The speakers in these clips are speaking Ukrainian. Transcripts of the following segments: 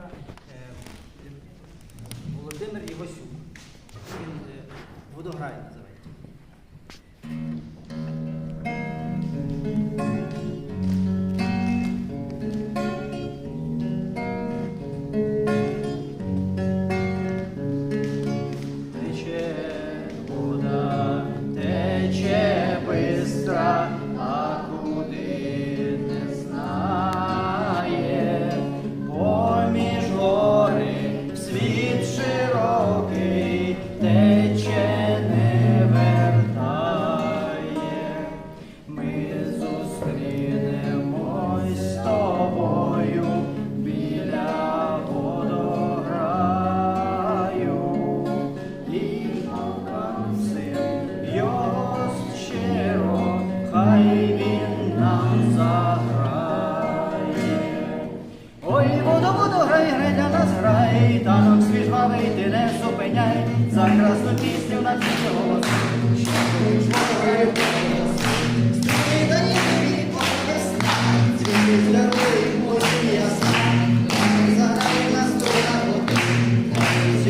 Іващенка Володимир Івасюк. Він е, водограє називається. Тече вода, тече бистра. тече, не вертає, ми зустрінемось з тобою біля водограю і покамсив його щиро, хай він нам заграє. Ой, водо, воду, грай, грай для нас грай, танок свіжбавий ти не супер за красну пісню на всі голоси.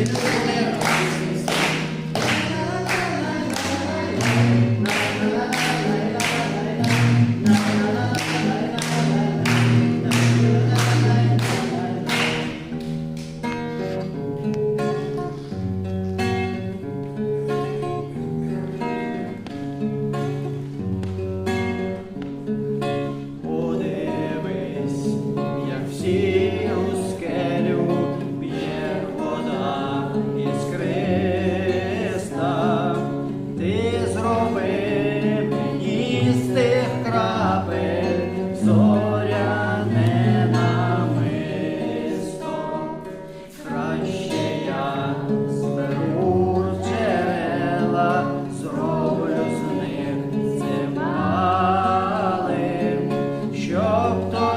Thank you. shop